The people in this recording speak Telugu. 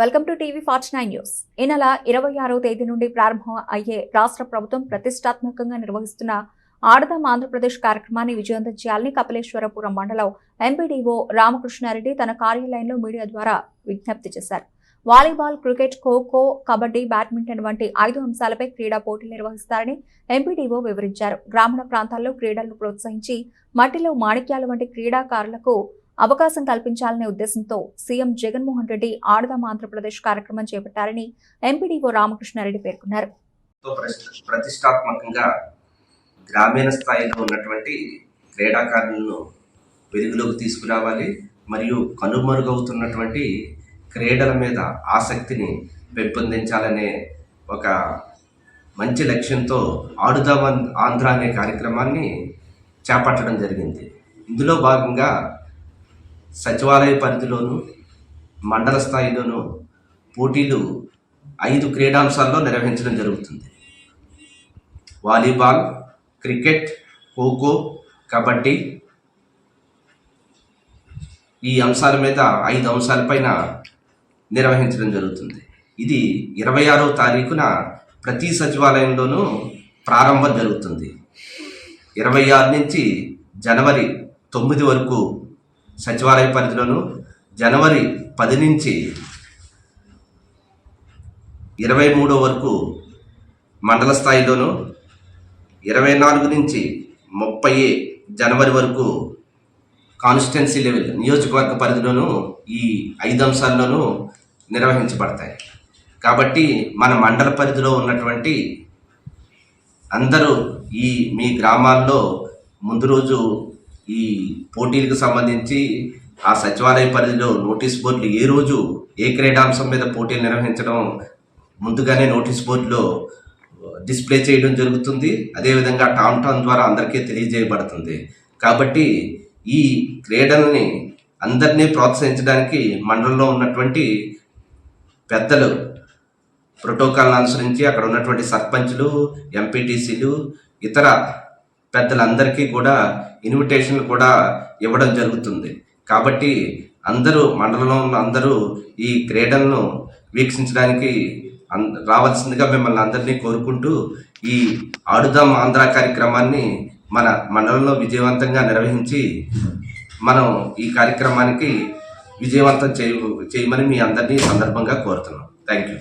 Welcome to TV forty nine news. ఈ నెల ఇరవై ఆరో తేదీ నుండి ప్రారంభం అయ్యే రాష్ట్ర ప్రభుత్వం ప్రతిష్టాత్మకంగా నిర్వహిస్తున్న ఆడదాం ఆంధ్రప్రదేశ్ కార్యక్రమాన్ని విజయవంతం చేయాలని కపిలేశ్వరపురం మండలం ఎంపీడీఓ రామకృష్ణారెడ్డి తన కార్యాలయంలో మీడియా ద్వారా విజ్ఞప్తి చేశారు. Volleyball cricket kho kho kabaddi badminton వంటి ఐదు అంశాలపై క్రీడా పోటీలు నిర్వహిస్తారని ఎంపీడీఓ వివరించారు. గ్రామీణ ప్రాంతాల్లో క్రీడలను ప్రోత్సహించి మట్టిలో మాణిక్యాలు వంటి క్రీడాకారులకు అవకాశం కల్పించాలనే ఉద్దేశంతో సీఎం జగన్మోహన్ రెడ్డి ఆడదాం ఆంధ్రప్రదేశ్ కార్యక్రమం చేపట్టారని ఎంపీడీఓ రామకృష్ణారెడ్డి పేర్కొన్నారు. ప్రతిష్టాత్మకంగా గ్రామీణ స్థాయిలో ఉన్నటువంటి క్రీడాకారులను వెలుగులోకి తీసుకురావాలి మరియు కనుమరుగవుతున్నటువంటి క్రీడల మీద ఆసక్తిని పెంపొందించాలనే ఒక మంచి లక్ష్యంతో ఆడుదాం ఆం- ఆంధ్ర అనే కార్యక్రమాన్ని చేపట్టడం జరిగింది. ఇందులో భాగంగా సచివాలయ పరిధిలోను మండల స్థాయిలోను పోటీలు ఐదు క్రీడాంశాల్లో నిర్వహించడం జరుగుతుంది. వాలీబాల్ క్రికెట్ ఖోఖో కబడ్డీ ఈ అంశాల మీద ఐదు అంశాలపైన నిర్వహించడం జరుగుతుంది. ఇది ఇరవై ఆరో తారీఖున ప్రతి సచివాలయంలోనూ ప్రారంభం జరుగుతుంది. ఇరవై ఆరు నుంచి జనవరి తొమ్మిది వరకు సచివాలయ పరిధిలోను జనవరి పది నుంచి ఇరవై మూడో వరకు మండల స్థాయిలోను ఇరవై నాలుగు నుంచి ముప్పై జనవరి వరకు కాన్స్టిట్యున్సీ లెవెల్ నియోజకవర్గ పరిధిలోను ఈ ఐదు అంశాల్లోనూ నిర్వహించబడతాయి. కాబట్టి మన మండల పరిధిలో ఉన్నటువంటి అందరూ ఈ మీ గ్రామాల్లో ముందు రోజు ఈ పోటీలకు సంబంధించి ఆ సచివాలయ పరిధిలో నోటీస్ బోర్డులు ఏ రోజు ఏ క్రీడాంశం మీద పోటీలు నిర్వహించడం ముందుగానే నోటీస్ బోర్డులో డిస్ప్లే చేయడం జరుగుతుంది. అదేవిధంగా టామ్ టామ్ ద్వారా అందరికీ తెలియజేయబడుతుంది. కాబట్టి ఈ క్రీడల్ని అందరినీ ప్రోత్సహించడానికి మండలంలో ఉన్నటువంటి పెద్దలు ప్రోటోకాల్ను అనుసరించి అక్కడ ఉన్నటువంటి సర్పంచ్లు ఎంపీటీసీలు ఇతర పెద్దలందరికీ కూడా ఇన్విటేషన్లు కూడా ఇవ్వడం జరుగుతుంది. కాబట్టి అందరూ మండలంలో ఉన్న అందరూ ఈ క్రీడలను వీక్షించడానికి అన్- రావాల్సిందిగా మిమ్మల్ని అందరినీ కోరుకుంటూ ఈ ఆడుదాం ఆంధ్ర కార్యక్రమాన్ని మన మండలంలో విజయవంతంగా నిర్వహించి మనం ఈ కార్యక్రమానికి విజయవంతం చేయ చేయమని మీ అందరినీ సందర్భంగా కోరుతున్నాం. Thank you